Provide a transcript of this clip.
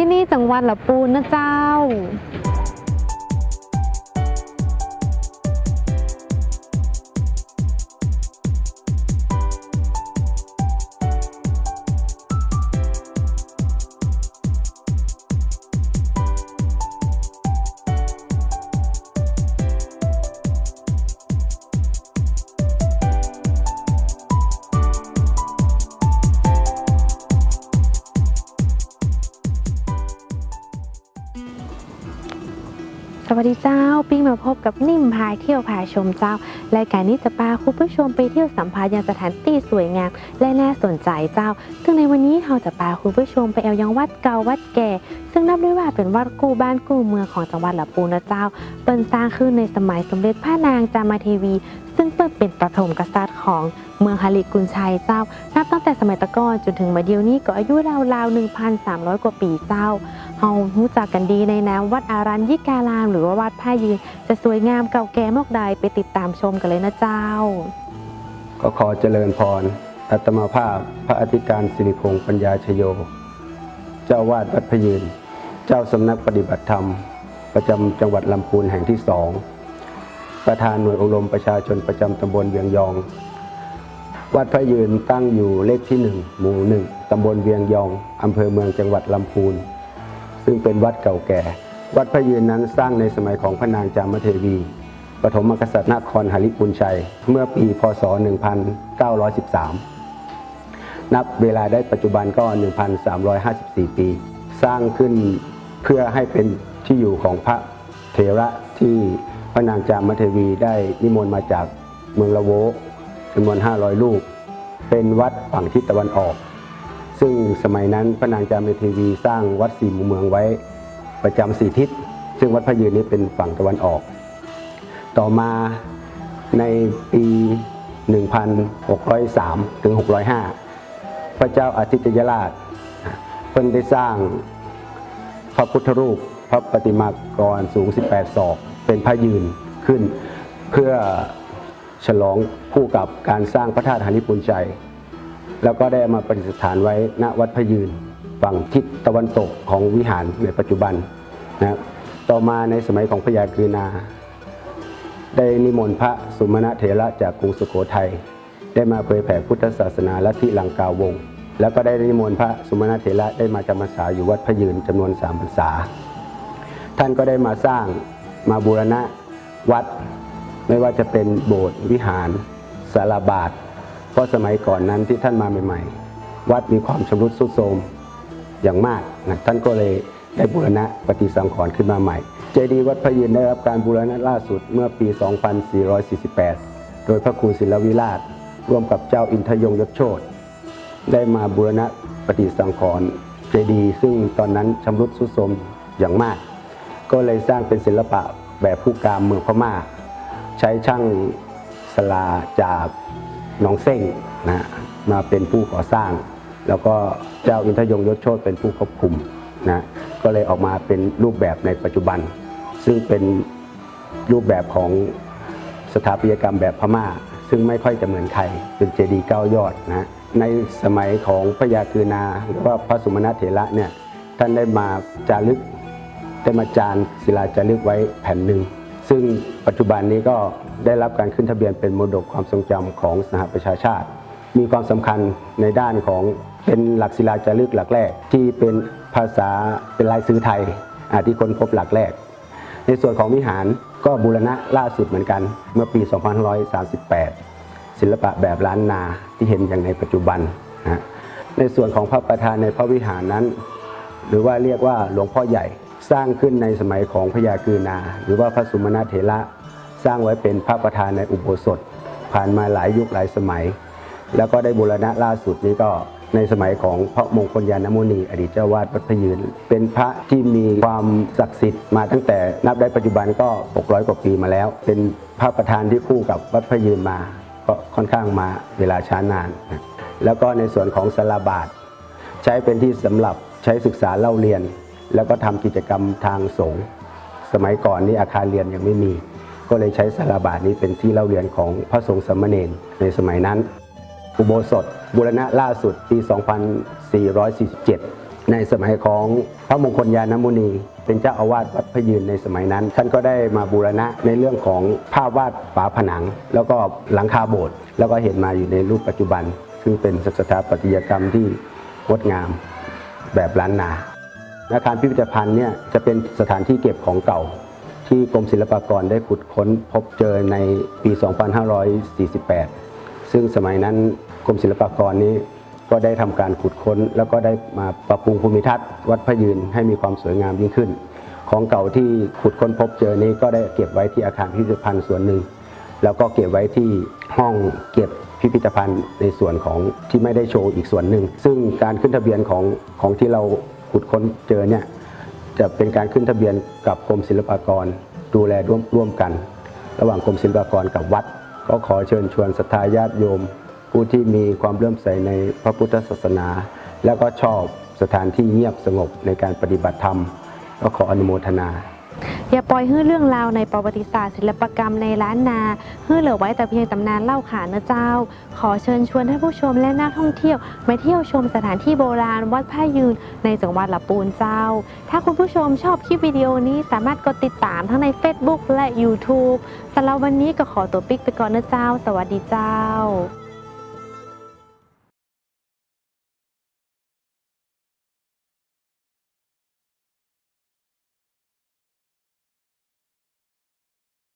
ที่นี่จังหวัดละปูนนะเจ้า สวัสดีเจ้า ปิ้งมาพบกับนิ่มพาเที่ยวพาชมเจ้ารายการนี้จะพาคุณผู้ชมไปเที่ยวสัมผัสยังสถานที่สวยงามและน่าสนใจเจ้า ซึ่งในวันนี้เราจะพาคุณผู้ชมไปแอวยังวัดเก่าวัดแก่ ซึ่งนับได้ว่าเป็นวัดกู้บ้านกู้เมืองของจังหวัดลำปูนนะเจ้า เปิ้นสร้างขึ้นในสมัยสมเด็จพระนางจามาเทวี เป็นประถมกษัตริย์ของเมืองฮาริกุนชัยเจ้า นับตั้งแต่สมัยตะกอนจนถึงมาเดียวนี้ก็อายุราวๆ1,300 กว่าปีเจ้าเฮารู้จักกันดีในนามวัดอารัญญิการาม หรือว่าวัดผ้ายืน จะสวยงามเก่าแก่มากใดไปติดตามชมกันเลยนะเจ้า ก็ขอเจริญพรอัตมาภาพพระอธิการสิริพงษ์ปัญญาชโย เจ้าวาดวัดพยืน เจ้าสำนักปฏิบัติธรรม ประจำจังหวัดลำพูนแห่งที่สอง ประธานหน่วยอบรมประชาชนประจำตำบลเวียงยอง วัดพระยืนตั้งอยู่เลขที่หนึ่งหมู่หนึ่งตำบลเวียงยองอำเภอเมืองจังหวัดลำพูน ซึ่งเป็นวัดเก่าแก่ วัดพระยืนนั้นสร้างในสมัยของพระนางจามเทวีปฐมกษัตริย์นครหริปุนชัย เมื่อปีพศ 1913 นับเวลาได้ปัจจุบันก็ 1,354 ปี สร้างขึ้นเพื่อให้เป็นที่อยู่ของพระเถระที่ ระนางจามเทวีได้นิมนต์มาจากเมืองละโวจำนวน 500 ลูก เป็นวัดฝั่งทิศตะวันออก ซึ่งสมัยนั้นพระนางจามเทวีสร้างวัดสี่มุมเมืองไว้ประจำสี่ทิศ ซึ่งวัดพระยืนนี้เป็นฝั่งตะวันออก ต่อมาในปี 1603 ถึง 605 พระเจ้าอาทิตยราชเพิ่นได้สร้างพระพุทธรูปพระปฏิมากรสูง 18 ศอก เป็นพระยืนขึ้น เพื่อฉลองคู่กับการสร้างพระธาตุหาริปุญชัยแล้วก็ได้มาประดิษฐานไว้ณวัดพระยืนฝั่งทิศตะวันตกของวิหารในปัจจุบันนะครับต่อมาในสมัยของพระยากรีนา ได้นิมนต์พระสุมาณเถระจากกรุงสุโขทัยได้มาเผยแผ่พุทธศาสนาลัทธิลังกาวง แล้วก็ได้นิมนต์พระสุมาณเถระได้มาจำพรรษาอยู่วัดพระยืนจำนวนสามพรรษา ท่านก็ได้มาสร้าง มาบูรณะวัด ไม่ว่าจะเป็นโบสถ์วิหารสาราบาทเพราะสมัยก่อนนั้นที่ท่านมาใหม่ๆ วัดมีความชำรุดทรุดโทรมอย่างมากนะท่านก็เลยได้บูรณะปฏิสังขรณ์ขึ้นมาใหม่ เจดีย์วัดพระยืนได้รับการบูรณะล่าสุดเมื่อปี 2448 โดยพระครูศิลวิราช ร่วมกับเจ้าอินทยงยศโชตได้มาบูรณะปฏิสังขรณ์เจดีย์ซึ่งตอนนั้นชำรุดทรุดโทรมอย่างมาก ก็เลยสร้างเป็นศิลปะแบบผู้กามเมืองพม่า ใช้ช่างสลาจากหนองเส้งนะมาเป็นผู้ก่อสร้าง แล้วก็เจ้าอินทยงยศโชตเป็นผู้ควบคุมนะก็เลยออกมาเป็นรูปแบบในปัจจุบัน ซึ่งเป็นรูปแบบของสถาปัตยกรรมแบบพม่า ซึ่งไม่ค่อยจะเหมือนใครเป็นเจดีย์เก้ายอดนะในสมัยของพระยาคือนาหรือว่าพระสุมาณเถระเนี่ยท่านได้มาจารึก ได้มาจานศิลาจารึกไว้แผ่นหนึ่ง ซึ่งปัจจุบันนี้ก็ได้รับการขึ้นทะเบียนเป็นมรดกความทรงจำของสหประชาชาติ มีความสำคัญในด้านของเป็นหลักศิลาจารึกหลักแรก ที่เป็นภาษาเป็นลายซื้อไทยอาที่คนพบหลักแรก ในส่วนของวิหารก็บูรณะล่าสุดเหมือนกันเมื่อปี 2538 ศิลปะแบบล้านนาที่เห็นอย่างในปัจจุบันนะในส่วนของพระประธานในพระวิหารนั้น หรือว่าเรียกว่าหลวงพ่อใหญ่ สร้างขึ้นในสมัยของพญากือนา หรือว่าพระสุมาณเถระสร้างไว้เป็นพระประธานในอุโบสถ ผ่านมาหลายยุคหลายสมัย แล้วก็ได้บูรณะล่าสุดนี้ก็ในสมัยของพระมงคลยานมุนีอดีตเจ้าวาดวัดพยืน เป็นพระที่มีความศักดิ์สิทธิ์มาตั้งแต่นับได้ปัจจุบันก็ 600 กว่าปีมาแล้ว เป็นพระประธานที่คู่กับวัดพยืนมา ก็ค่อนข้างมาเวลาช้านาน แล้วก็ในส่วนของสาราบาท ใช้เป็นที่สำหรับใช้ศึกษาเล่าเรียน แล้วก็ทำกิจกรรมทางสงฆ์สมัยก่อนนี้อาคารเรียนยังไม่มี ก็เลยใช้สาราบาทนี้เป็นที่เล่าเรียนของพระสงฆ์สามเณรในสมัยนั้น อุโบสถบูรณะล่าสุดปี 2447 ในสมัยของพระมงคลยานมุนี เป็นเจ้าอาวาสวัดพยืนในสมัยนั้น ท่านก็ได้มาบูรณะในเรื่องของภาพวาดฝาผนัง แล้วก็หลังคาโบสถ์แล้วก็เห็นมาอยู่ในรูปปัจจุบัน ซึ่งเป็นสถาปัตยกรรมที่งดงามแบบล้านนา อาคารพิพิธภัณฑ์เนี่ยจะเป็นสถานที่เก็บของเก่า ที่กรมศิลปากรได้ขุดค้นพบเจอในปี 2548 ซึ่งสมัยนั้นกรมศิลปากรนี้ก็ได้ทำการขุดค้น แล้วก็ได้มาปรับปรุงภูมิทัศน์ วัดพระยืนให้มีความสวยงามยิ่งขึ้น ของเก่าที่ขุดค้นพบเจอนี้ก็ได้เก็บไว้ที่อาคารพิพิธภัณฑ์ส่วนหนึ่ง แล้วก็เก็บไว้ที่ห้องเก็บพิพิธภัณฑ์ในส่วนของที่ไม่ได้โชว์อีกส่วนหนึ่ง ซึ่งการขึ้นทะเบียนของของที่เรา ขุดค้นเจอเนี่ยจะเป็นการขึ้นทะเบียนกับกรมศิลปากรดูแลร่วมร่วมกัน ระหว่างกรมศิลปากรกับวัด ก็ขอเชิญชวนศรัทธาญาติโยม ผู้ที่มีความเลื่อมใสในพระพุทธศาสนา แล้วก็ชอบสถานที่เงียบสงบในการปฏิบัติธรรม ก็ขออนุโมทนา อย่าปล่อยให้เรื่องราวในประวัติศาสตร์ศิลปกรรมในล้านนาให้เหลือไว้แต่เพียงตำนานเล่าขานนะเจ้า ขอเชิญชวนท่านผู้ชมและนักท่องเที่ยวมาเที่ยวชมสถานที่โบราณวัดผ้ายืนในจังหวัดลำปูนเจ้า ถ้าคุณผู้ชมชอบคลิปวิดีโอนี้สามารถกดติดตามทั้งใน Facebook และ YouTube สำหรับวันนี้ก็ขอตัวปิกไปก่อนนะเจ้า สวัสดีเจ้า